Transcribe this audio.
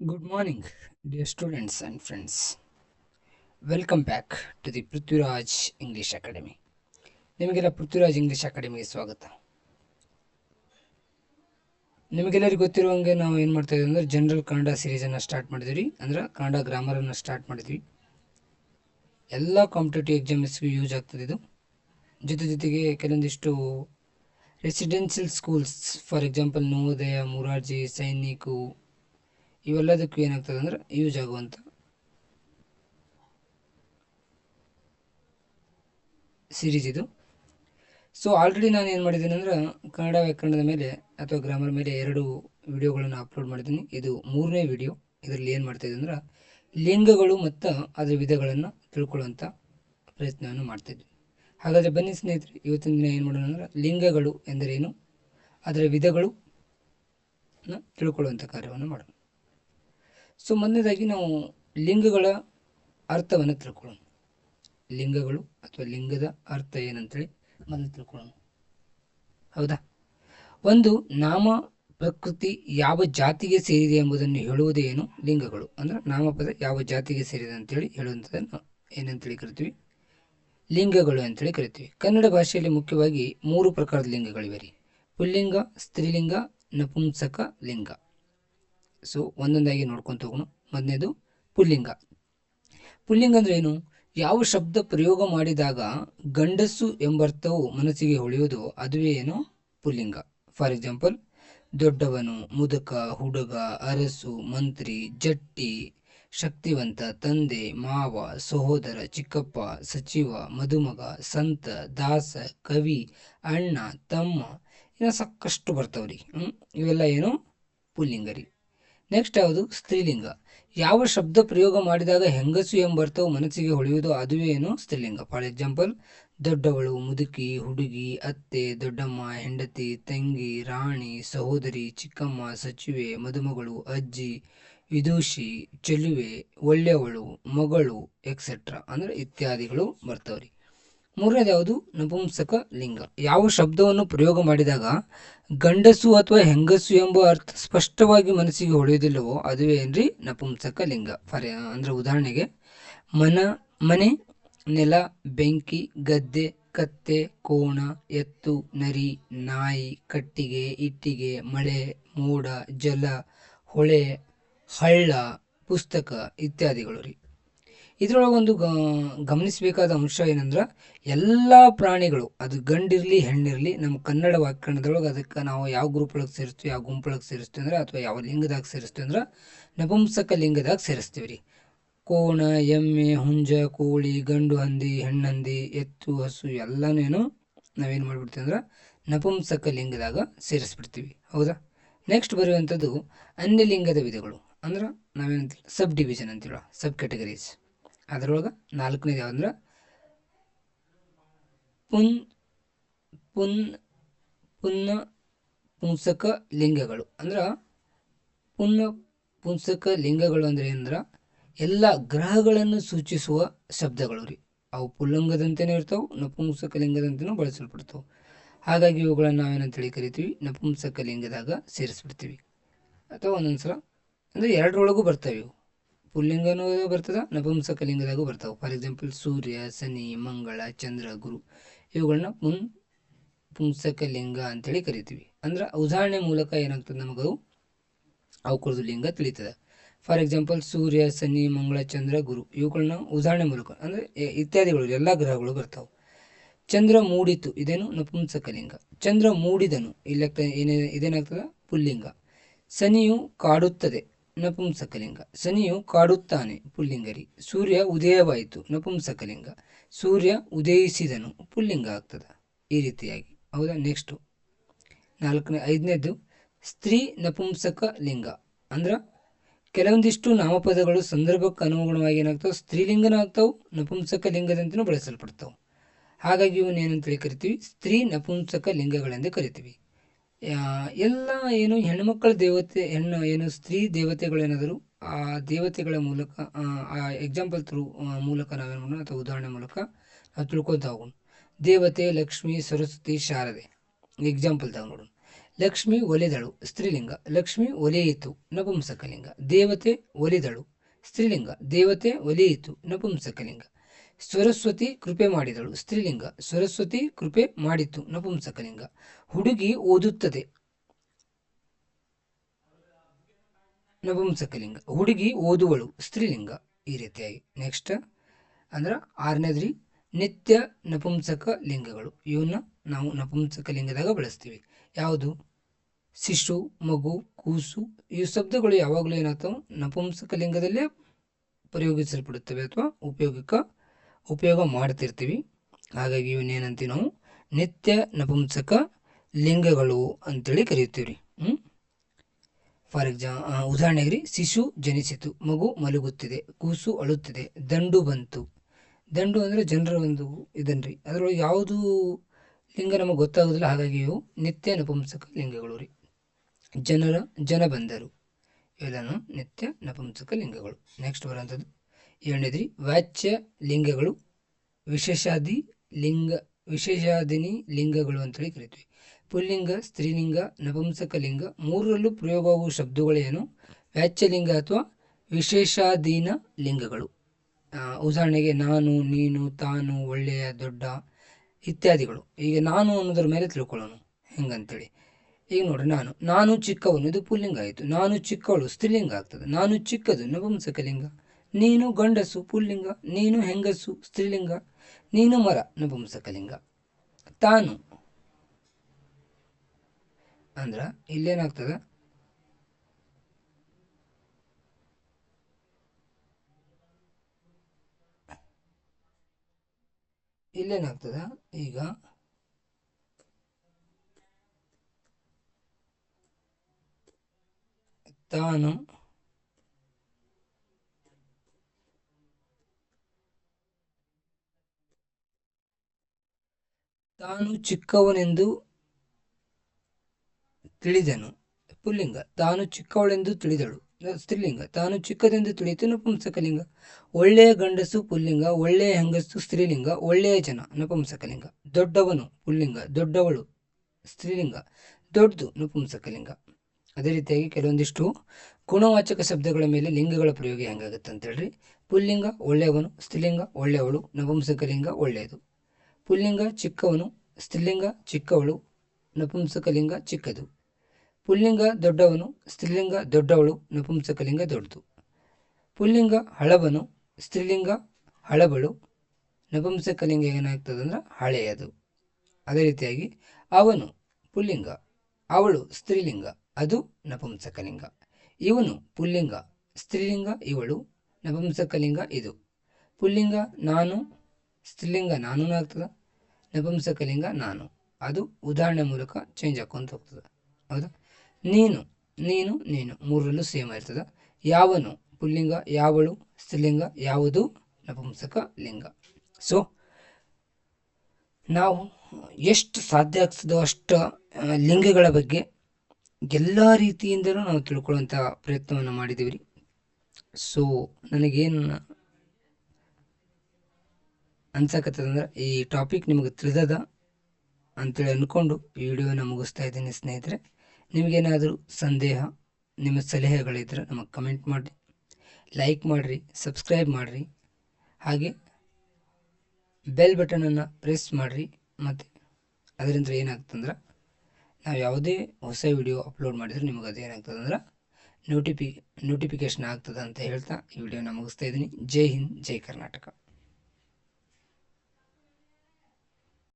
Good morning, dear students and friends. Welcome back to the Prithviraj English academy ನಿಮಗೆಲ್ಲ Prithviraj English ಅಕಾಡೆಮಿಗೆ ಸ್ವಾಗತ. ನಿಮಗೆಲ್ಲರಿಗೂ ಗೊತ್ತಿರುವಂಗೆ ನಾವು ಏನು ಮಾಡ್ತಾ ಇದ್ದೀವಿ ಅಂದರೆ ಜನರಲ್ ಕನ್ನಡ ಸೀರೀಸನ್ನು ಸ್ಟಾರ್ಟ್ ಮಾಡಿದ್ವಿ ಅಂದ್ರೆ ಕನ್ನಡ ಗ್ರಾಮರನ್ನು ಸ್ಟಾರ್ಟ್ ಮಾಡಿದ್ವಿ. ಎಲ್ಲ ಕಾಂಪಿಟೇಟಿವ್ ಎಕ್ಸಾಮ್ಸ್ಗೂ ಯೂಸ್ ಆಗ್ತದೆ ಇದು. ಜೊತೆ ಜೊತೆಗೆ ಕೆಲವೊಂದಿಷ್ಟು residential schools for example Navodaya Morarji Sainik ಇವೆಲ್ಲದಕ್ಕೂ ಏನಾಗ್ತದೆ ಅಂದ್ರೆ ಯೂಸ್ ಆಗುವಂಥ ಸಿರೀಸ್ ಇದು. ಸೊ ಆಲ್ರೆಡಿ ನಾನು ಏನು ಮಾಡಿದ್ದೀನಿ ಅಂದ್ರೆ ಕನ್ನಡ ವ್ಯಾಕರಣದ ಮೇಲೆ ಅಥವಾ ಗ್ರಾಮರ್ ಮೇಲೆ ಎರಡು ವಿಡಿಯೋಗಳನ್ನು ಅಪ್ಲೋಡ್ ಮಾಡಿದ್ದೀನಿ. ಇದು ಮೂರನೇ ವಿಡಿಯೋ ಇದರಲ್ಲಿ ಏನು ಮಾಡ್ತಾ ಇದ್ದೀನಿ ಅಂದ್ರೆ ಲಿಂಗಗಳು ಮತ್ತು ಅದರ ವಿಧಗಳನ್ನು ತಿಳ್ಕೊಳ್ಳುವಂಥ ಪ್ರಯತ್ನವನ್ನು ಮಾಡ್ತಿದ್ವಿ ಹಾಗಾದರೆ ಬನ್ನಿ ಸ್ನೇಹಿತರೆ, ಇವತ್ತಿನ ದಿನ ಏನು ಮಾಡೋಣ ಅಂದ್ರೆ ಲಿಂಗಗಳು ಎಂದರೇನು, ಅದರ ವಿಧಗಳು ತಿಳ್ಕೊಳ್ಳುವಂಥ ಕಾರ್ಯವನ್ನು ಮಾಡೋಣ. ಸೊ ಮೊದಲನೇದಾಗಿ ನಾವು ಲಿಂಗಗಳ ಅರ್ಥವನ್ನು ತಿಳ್ಕೊಳ್ಳೋಣ. ಲಿಂಗಗಳು ಅಥವಾ ಲಿಂಗದ ಅರ್ಥ ಏನಂತೇಳಿ ಮೊದಲು ತಿಳ್ಕೊಳ್ಳೋಣ. ಹೌದಾ? ಒಂದು ನಾಮ, ಪ್ರಕೃತಿ ಯಾವ ಜಾತಿಗೆ ಸೇರಿದೆ ಎಂಬುದನ್ನು ಹೇಳುವುದೇ ಏನು? ಲಿಂಗಗಳು. ಅಂದ್ರೆ ನಾಮಪದ ಯಾವ ಜಾತಿಗೆ ಸೇರಿದೆ ಅಂತೇಳಿ ಹೇಳುವಂಥದ್ದನ್ನು ಏನಂತೇಳಿ ಕರಿತೀವಿ? ಲಿಂಗಗಳು ಅಂತೇಳಿ ಕರಿತೀವಿ. ಕನ್ನಡ ಭಾಷೆಯಲ್ಲಿ ಮುಖ್ಯವಾಗಿ ಮೂರು ಪ್ರಕಾರದ ಲಿಂಗಗಳಿವೆ ರೀ. ಪುಲ್ಲಿಂಗ, ಸ್ತ್ರೀಲಿಂಗ, ನಪುಂಸಕ ಲಿಂಗ. ಸೊ ಒಂದೊಂದಾಗಿ ನೋಡ್ಕೊಂತ ಹೋಗೋಣ. ಮೊದಲನೇದು ಪುಲ್ಲಿಂಗ. ಪುಲ್ಲಿಂಗ ಅಂದ್ರೆ ಏನು? ಯಾವ ಶಬ್ದ ಪ್ರಯೋಗ ಮಾಡಿದಾಗ ಗಂಡಸು ಎಂಬರ್ಥವು ಮನಸ್ಸಿಗೆ ಹೊಳೆಯುವುದು, ಅದುವೇ ಏನು? ಪುಲ್ಲಿಂಗ. ಫಾರ್ ಎಕ್ಸಾಂಪಲ್ ದೊಡ್ಡವನು, ಮುದುಕ, ಹುಡುಗ, ಅರಸು, ಮಂತ್ರಿ, ಜಟ್ಟಿ, ಶಕ್ತಿವಂತ, ತಂದೆ, ಮಾವ, ಸಹೋದರ, ಚಿಕ್ಕಪ್ಪ, ಸಚಿವ, ಮದುಮಗ, ಸಂತ, ದಾಸ, ಕವಿ, ಅಣ್ಣ, ತಮ್ಮ, ಇನ್ನು ಸಾಕಷ್ಟು ಬರ್ತಾವ್ರಿ. ಹ್ಞೂ ಇವೆಲ್ಲ ಏನು? ಪುಲ್ಲಿಂಗ ರೀ. ನೆಕ್ಸ್ಟ್ ಯಾವುದು? ಸ್ತ್ರೀಲಿಂಗ. ಯಾವ ಶಬ್ದ ಪ್ರಯೋಗ ಮಾಡಿದಾಗ ಹೆಂಗಸು ಎಂಬರ್ಥವು ಮನಸ್ಸಿಗೆ ಹೊಳೆಯುವುದು ಅದುವೇ ಏನು? ಸ್ತ್ರೀಲಿಂಗ. ಫಾರ್ ಎಕ್ಸಾಂಪಲ್ ದೊಡ್ಡವಳು, ಮುದುಕಿ, ಹುಡುಗಿ, ಅತ್ತೆ, ದೊಡ್ಡಮ್ಮ, ಹೆಂಡತಿ, ತಂಗಿ, ರಾಣಿ, ಸಹೋದರಿ, ಚಿಕ್ಕಮ್ಮ, ಸಚಿವೆ, ಮದುಮಗಳು, ಅಜ್ಜಿ, ವಿದೂಷಿ, ಚೆಲುವೆ, ಒಳ್ಳೆಯವಳು, ಮಗಳು ಎಕ್ಸೆಟ್ರಾ ಅಂದರೆ ಇತ್ಯಾದಿಗಳು ಬರ್ತಾವ್ರಿ. ಮೂರನೇದು ಯಾವುದು ನಪುಂಸಕ ಲಿಂಗ. ಯಾವ ಶಬ್ದವನ್ನು ಪ್ರಯೋಗ ಮಾಡಿದಾಗ ಗಂಡಸು ಅಥವಾ ಹೆಂಗಸು ಎಂಬ ಅರ್ಥ ಸ್ಪಷ್ಟವಾಗಿ ಮನಸ್ಸಿಗೆ ಹೊಳೆಯುವುದಿಲ್ಲವೋ ಅದುವೇ ಏನ್ರಿ? ನಪುಂಸಕ ಲಿಂಗ. ಫಾರ್, ಅಂದ್ರೆ ಉದಾಹರಣೆಗೆ ಮನ, ಮನೆ, ನೆಲ, ಬೆಂಕಿ, ಗದ್ದೆ, ಕತ್ತೆ, ಕೋಣ, ಎತ್ತು, ನರಿ, ನಾಯಿ, ಕಟ್ಟಿಗೆ, ಇಟ್ಟಿಗೆ, ಮಳೆ, ಮೋಡ, ಜಲ, ಹೊಳೆ, ಹಳ್ಳ, ಪುಸ್ತಕ ಇತ್ಯಾದಿಗಳು ರೀ. ಇದರೊಳಗೆ ಒಂದು ಗಮನಿಸಬೇಕಾದ ಅಂಶ ಏನಂದ್ರೆ ಎಲ್ಲ ಪ್ರಾಣಿಗಳು, ಅದು ಗಂಡಿರಲಿ ಹೆಣ್ಣಿರಲಿ, ನಮ್ಮ ಕನ್ನಡ ವ್ಯಾಕರಣದೊಳಗೆ ಅದಕ್ಕೆ ನಾವು ಯಾವ ಗ್ರೂಪ್ ಒಳಗೆ ಸೇರಿಸ್ತೀವಿ, ಯಾವ ಗುಂಪೊಳಗೆ ಸೇರಿಸ್ತೀವಿ ಅಂದ್ರೆ, ಅಥವಾ ಯಾವ ಲಿಂಗದಾಗ ಸೇರಿಸ್ತೀವಿ ಅಂದ್ರೆ, ನಪುಂಸಕ ಲಿಂಗದಾಗ ಸೇರಿಸ್ತೀವಿ ರೀ. ಕೋಣ, ಎಮ್ಮೆ, ಹುಂಜ, ಕೋಳಿ, ಗಂಡು ಹಂದಿ, ಹೆಣ್ಣಂದಿ, ಎತ್ತು, ಹಸು ಎಲ್ಲನೇನು ನಾವೇನು ಮಾಡಿಬಿಡ್ತೀವಿ ಅಂದ್ರೆ, ನಪುಂಸಕ ಲಿಂಗದಾಗ ಸೇರಿಸ್ಬಿಡ್ತೀವಿ. ಹೌದಾ? ನೆಕ್ಸ್ಟ್ ಬರುವಂಥದ್ದು ಅನ್ಯಲಿಂಗದ ವಿಧಗಳು. ಅಂದ್ರೆ ನಾವೇನಂತೀವಿ ಸಬ್ ಡಿವಿಷನ್ ಅಂತೀವ ಸಬ್ ಕ್ಯಾಟಗರೀಸ್ ಅದರೊಳಗೆ ನಾಲ್ಕನೇದು ಯಾವಂದ್ರೆ? ಪುನ್ ಪುನ್, ಪುನ್ನ ಪುಂಸಕ ಲಿಂಗಗಳು. ಅಂದ್ರೆ ಪುನ್ನ ಪುಂಸಕ ಲಿಂಗಗಳು ಅಂದ್ರೆ ಏನಂದ್ರೆ ಎಲ್ಲ ಗ್ರಹಗಳನ್ನು ಸೂಚಿಸುವ ಶಬ್ದಗಳು ರೀ. ಅವು ಪುಲ್ಲಂಗದಂತೆಯೇ ಇರ್ತಾವೆ, ನಪುಂಸಕ ಲಿಂಗದಂತೆಯೂ ಬಳಸಲ್ಪಡ್ತಾವೆ. ಹಾಗಾಗಿ ಇವುಗಳನ್ನು ನಾವೇನಂತೇಳಿ ಕರಿತೀವಿ? ನಪುಂಸಕ ಲಿಂಗದಾಗ ಸೇರಿಸ್ಬಿಡ್ತೀವಿ. ಅಥವಾ ಒಂದೊಂದು ಸಲ ಅಂದರೆ ಎರಡರೊಳಗೂ ಬರ್ತವೆ ಇವು. ಪುಲ್ಲಿಂಗನೂ ಬರ್ತದೆ ನಪುಂಸಕ ಲಿಂಗದಾಗೂ ಬರ್ತಾವೆ. ಫಾರ್ ಎಕ್ಸಾಂಪಲ್ ಸೂರ್ಯ, ಶನಿ, ಮಂಗಳ, ಚಂದ್ರ, ಗುರು ಇವುಗಳನ್ನ ಪುಂ ಪುಂಸಕ ಲಿಂಗ ಅಂತೇಳಿ ಕರಿತೀವಿ. ಅಂದ್ರೆ ಉದಾಹರಣೆ ಮೂಲಕ ಏನಾಗ್ತದೆ ನಮಗವು ಅವಕರದು ಲಿಂಗ ತಿಳಿತದೆ. ಫಾರ್ ಎಕ್ಸಾಂಪಲ್ ಸೂರ್ಯ, ಶನಿ, ಮಂಗಳ, ಚಂದ್ರ, ಗುರು ಇವುಗಳನ್ನ ಉದಾಹರಣೆ ಮೂಲಕ, ಅಂದರೆ ಇತ್ಯಾದಿಗಳು, ಎಲ್ಲ ಗ್ರಹಗಳು ಬರ್ತಾವೆ. ಚಂದ್ರ ಮೂಡಿತು, ಇದೇನು? ನಪುಂಸಕ ಲಿಂಗ ಚಂದ್ರ ಮೂಡಿದನು ಇಲ್ಲಿ ಏನೇ, ಇದೇನಾಗ್ತದೆ? ಪುಲ್ಲಿಂಗ. ಶನಿಯು ಕಾಡುತ್ತದೆ. ನಪುಂಸಕಲಿಂಗ. ಶನಿಯು ಕಾಡುತ್ತಾನೆ ಪುಲ್ಲಿಂಗರಿ. ಸೂರ್ಯ ಉದಯವಾಯಿತು ನಪುಂಸಕಲಿಂಗ. ಸೂರ್ಯ ಉದಯಿಸಿದನು ಪುಲ್ಲಿಂಗ ಆಗ್ತದೆ. ಈ ರೀತಿಯಾಗಿ. ಹೌದಾ? ನೆಕ್ಸ್ಟು ನಾಲ್ಕನೇ, ಐದನೇದು. ಸ್ತ್ರೀ ನಪುಂಸಕ ಲಿಂಗ ಅಂದ್ರೆ ಕೆಲವೊಂದಿಷ್ಟು ನಾಮಪದಗಳು ಸಂದರ್ಭಕ್ಕೆ ಅನುಗುಣವಾಗಿ ಏನಾಗ್ತಾವೆ? ಸ್ತ್ರೀಲಿಂಗನೂ ಆಗ್ತಾವೆ ನಪುಂಸಕ ಲಿಂಗದಂತೆಯೂ ಬಳಸಲ್ಪಡ್ತಾವೆ. ಹಾಗಾಗಿ ಇವನ್ನೇನಂತೇಳಿ ಕರಿತೀವಿ? ಸ್ತ್ರೀ ನಪುಂಸಕ ಲಿಂಗಗಳೆಂದು ಕರಿತೀವಿ. ಎಲ್ಲ ಏನು ಹೆಣ್ಮಕ್ಕಳ ದೇವತೆ, ಹೆಣ್ಣು, ಏನು ಸ್ತ್ರೀ ದೇವತೆಗಳೇನಾದರೂ, ಆ ದೇವತೆಗಳ ಮೂಲಕ, ಆ ಎಕ್ಸಾಂಪಲ್ ಥ್ರೂ ಮೂಲಕ ನಾವೇನು ಮಾಡೋಣ, ಅಥವಾ ಉದಾಹರಣೆ ಮೂಲಕ ನಾವು ತಿಳ್ಕೊತಾ ಹೋಗೋಣ. ದೇವತೆ, ಲಕ್ಷ್ಮಿ, ಸರಸ್ವತಿ, ಶಾರದೆ. ಎಕ್ಸಾಂಪಲ್ ತಗೊಂಡು ನೋಡೋಣ. ಲಕ್ಷ್ಮಿ ಒಲೆದಳು, ಸ್ತ್ರೀಲಿಂಗ. ಲಕ್ಷ್ಮಿ ಒಲೆಯಿತು, ನಪುಂಸಕಲಿಂಗ. ದೇವತೆ ಒಲಿದಳು, ಸ್ತ್ರೀಲಿಂಗ. ದೇವತೆ ಒಲಿಯಿತು, ನಪುಂಸಕಲಿಂಗ. ಸರಸ್ವತಿ ಕೃಪೆ ಮಾಡಿದಳು. ಸ್ತ್ರೀಲಿಂಗ. ಸರಸ್ವತಿ ಕೃಪೆ ಮಾಡಿತು ನಪುಂಸಕಲಿಂಗ. ಹುಡುಗಿ ಓದುತ್ತದೆ. ನಪುಂಸಕಲಿಂಗ. ಹುಡುಗಿ ಓದುವಳು. ಸ್ತ್ರೀಲಿಂಗ. ಈ ರೀತಿಯಾಗಿ. ನೆಕ್ಸ್ಟ್ ಅಂದ್ರೆ ಆರನೇದ್ರಿ. ನಿತ್ಯ ನಪುಂಸಕ ಲಿಂಗಗಳು. ಇವನ್ನ ನಾವು ನಪುಂಸಕ ಲಿಂಗದಾಗ ಬಳಸ್ತೀವಿ. ಯಾವುದು? ಶಿಶು, ಮಗು, ಕೂಸು. ಈ ಶಬ್ದಗಳು ಯಾವಾಗಲೂ ಏನಾಗ್ತವೆ? ನಪುಂಸಕ ಲಿಂಗದಲ್ಲೇ ಪ್ರಯೋಗಿಸಲ್ಪಡುತ್ತವೆ ಅಥವಾ ಉಪಯೋಗಕ್ಕೆ ಉಪಯೋಗ ಮಾಡ್ತಿರ್ತೀವಿ. ಹಾಗಾಗಿ ಇವನ್ನೇನಂತೀವಿ ನಾವು? ನಿತ್ಯ ನಪುಂಸಕ ಲಿಂಗಗಳು ಅಂತೇಳಿ ಕರೀತೀವಿ ರೀ ಫಾರ್ ಎಕ್ಸಾ ಉದಾಹರಣೆಗೆ ರೀ ಶಿಶು ಜನಿಸಿತು, ಮಗು ಮಲಗುತ್ತಿದೆ, ಕೂಸು ಅಳುತ್ತಿದೆ, ದಂಡು ಬಂತು. ದಂಡು ಅಂದರೆ ಜನರ ಒಂದು ಇದನ್ರಿ. ಅದರೊಳಗೆ ಯಾವುದು ಲಿಂಗ ನಮಗೆ ಗೊತ್ತಾಗೋದಿಲ್ಲ, ಹಾಗಾಗಿ ಇವು ನಿತ್ಯ ನಪುಂಸಕ ಲಿಂಗಗಳು ರೀ. ಜನರ, ಜನ ಬಂದರು. ಇವೆಲ್ಲನೂ ನಿತ್ಯ ನಪುಂಸಕ ಲಿಂಗಗಳು. ನೆಕ್ಸ್ಟ್ ಬರೋಂಥದ್ದು ಏಳನೇದ್ರಿ ವಾಚ್ಯ ಲಿಂಗಗಳು, ವಿಶೇಷಾದಿ ಲಿಂಗ, ವಿಶೇಷಾದಿನಿ ಲಿಂಗಗಳು ಅಂತೇಳಿ ಕರಿತೀವಿ. ಪುಲ್ಲಿಂಗ, ಸ್ತ್ರೀಲಿಂಗ, ನಪುಂಸಕ ಲಿಂಗ ಮೂರರಲ್ಲೂ ಪ್ರಯೋಗವಾಗುವ ಶಬ್ದಗಳೇನು? ವ್ಯಾಚ್ಯಲಿಂಗ ಅಥವಾ ವಿಶೇಷಾಧೀನ ಲಿಂಗಗಳು. ಉದಾಹರಣೆಗೆ ನಾನು, ನೀನು, ತಾನು, ಒಳ್ಳೆಯ, ದೊಡ್ಡ ಇತ್ಯಾದಿಗಳು. ಈಗ ನಾನು ಅನ್ನೋದ್ರ ಮೇಲೆ ತಿಳ್ಕೊಳ್ಳೋಣ. ಹೆಂಗಂತೇಳಿ. ಈಗ ನೋಡ್ರಿ, ನಾನು ನಾನು ಚಿಕ್ಕವನು, ಇದು ಪುಲ್ಲಿಂಗ ಆಯಿತು. ನಾನು ಚಿಕ್ಕವಳು, ಸ್ತ್ರೀಲಿಂಗ ಆಗ್ತದೆ. ನಾನು ಚಿಕ್ಕದು ನಪುಂಸಕಲಿಂಗ ನೀನು ಗಂಡಸು ಪುಲ್ಲಿಂಗ, ನೀನು ಹೆಂಗಸು ಸ್ತ್ರೀಲಿಂಗ, ನೀನು ಮರ ನಪುಂಸಕಲಿಂಗ ತಾನು. ಅಂದ್ರ ಇಲ್ಲೇನಾಗ್ತದ? ಇಲ್ಲೇನಾಗ್ತದ? ಈಗ ತಾನು. ತಾನು ಚಿಕ್ಕವನೆಂದು ತಿಳಿದನು. ಪುಲ್ಲಿಂಗ, ತಾನು ಚಿಕ್ಕವಳೆಂದು ತಿಳಿದಳು. ಸ್ತ್ರೀಲಿಂಗ, ತಾನು ಚಿಕ್ಕದೆಂದು ತಿಳಿಯಿತು. ನಪುಂಸಕಲಿಂಗ, ಒಳ್ಳೆಯ ಗಂಡಸು ಪುಲ್ಲಿಂಗ, ಒಳ್ಳೆಯ ಹೆಂಗಸು ಸ್ತ್ರೀಲಿಂಗ, ಒಳ್ಳೆಯ ಜನ, ನಪುಂಸಕಲಿಂಗ. ದೊಡ್ಡವನು ಪುಲ್ಲಿಂಗ, ದೊಡ್ಡವಳು ಸ್ತ್ರೀಲಿಂಗ, ದೊಡ್ಡದು ನಪುಂಸಕಲಿಂಗ. ಅದೇ ರೀತಿಯಾಗಿ ಕೆಲವೊಂದಿಷ್ಟು ಗುಣವಾಚಕ ಶಬ್ದಗಳ ಮೇಲೆ ಲಿಂಗಗಳ ಪ್ರಯೋಗ ಹೆಂಗಾಗುತ್ತೆ ಅಂತ ಹೇಳ್ರಿ ಪುಲ್ಲಿಂಗ ಒಳ್ಳೆಯವನು, ಸ್ತ್ರೀಲಿಂಗ ಒಳ್ಳೆಯವಳು, ನಪುಂಸಕಲಿಂಗ ಒಳ್ಳೆಯದು. ಪುಲ್ಲಿಂಗ ಚಿಕ್ಕವನು, ಸ್ತ್ರೀಲಿಂಗ ಚಿಕ್ಕವಳು, ನಪುಂಸಕಲಿಂಗ ಚಿಕ್ಕದು. ಪುಲ್ಲಿಂಗ ದೊಡ್ಡವನು, ಸ್ತ್ರೀಲಿಂಗ ದೊಡ್ಡವಳು, ನಪುಂಸಕಲಿಂಗ ದೊಡ್ಡದು. ಪುಲ್ಲಿಂಗ ಹಳಬನು, ಸ್ತ್ರೀಲಿಂಗ ಹಳಬಳು, ನಪುಂಸಕಲಿಂಗ ಏನಾಗ್ತದೆ ಅಂದ್ರೆ ಹಳೆಯದು. ಅದೇ ರೀತಿಯಾಗಿ ಅವನು ಪುಲ್ಲಿಂಗ, ಅವಳು ಸ್ತ್ರೀಲಿಂಗ, ಅದು ನಪುಂಸಕಲಿಂಗ. ಇವನು ಪುಲ್ಲಿಂಗ, ಸ್ತ್ರೀಲಿಂಗ ಇವಳು, ನಪುಂಸಕಲಿಂಗ ಇದು. ಪುಲ್ಲಿಂಗ ನಾನು ಸ್ತ್ರೀಲಿಂಗ ನಾನು ಆಗ್ತದೆ? ನಪುಂಸಕಲಿಂಗ ನಾನು ಅದು ಉದಾಹರಣೆ ಮೂಲಕ ಚೇಂಜ್ ಹಾಕೊಂತ ಹೋಗ್ತದೆ. ಹೌದಾ? ನೀನು ನೀನು ನೀನು ಮೂರರಲ್ಲೂ ಸೇಮ್ ಇರ್ತದೆ ಯಾವನು ಪುಲ್ಲಿಂಗ, ಯಾವಳು ಸ್ತ್ರೀಲಿಂಗ, ಯಾವುದು ನಪುಂಸಕ ಲಿಂಗ. ಸೊ ನಾವು ಎಷ್ಟು ಸಾಧ್ಯ ಆಗ್ತದೋ ಅಷ್ಟು ಲಿಂಗಗಳ ಬಗ್ಗೆ ಎಲ್ಲ ರೀತಿಯಿಂದಲೂ ನಾವು ತಿಳ್ಕೊಳ್ಳುವಂಥ ಪ್ರಯತ್ನವನ್ನು ಮಾಡಿದ್ದೀವಿ ರೀ ಸೊ ನನಗೇನು ಅನ್ಸಕತ್ತದಂದ್ರೆ ಈ ಟಾಪಿಕ್ ನಿಮಗೆ ತಿಳಿದದ ಅಂತೇಳಿ ಅಂದ್ಕೊಂಡು ವಿಡಿಯೋನ ಮುಗಿಸ್ತಾ ಇದ್ದೀನಿ ಸ್ನೇಹಿತರೆ. ನಿಮಗೇನಾದರೂ ಸಂದೇಹ, ನಿಮ್ಮ ಸಲಹೆಗಳಿದ್ರೆ ನಮಗೆ ಕಮೆಂಟ್ ಮಾಡಿರಿ. ಲೈಕ್ ಮಾಡಿರಿ ಸಬ್ಸ್ಕ್ರೈಬ್ ಮಾಡಿರಿ. ಹಾಗೆ ಬೆಲ್ ಬಟನನ್ನು ಪ್ರೆಸ್ ಮಾಡಿರಿ ಮತ್ತು ಅದರಿಂದ ಏನಾಗ್ತಂದ್ರೆ ನಾವು ಯಾವುದೇ ಹೊಸ ವಿಡಿಯೋ ಅಪ್ಲೋಡ್ ಮಾಡಿದ್ರೆ ನಿಮಗೆ ಅದೇನಾಗ್ತದಂದ್ರೆ ನೋಟಿಫಿ ನೋಟಿಫಿಕೇಶನ್ ಆಗ್ತದೆ ಅಂತ ಹೇಳ್ತಾ ಈ ವಿಡಿಯೋನ ಮುಗಿಸ್ತಾ ಇದ್ದೀನಿ. ಜೈ ಹಿಂದ್, ಜೈ ಕರ್ನಾಟಕ.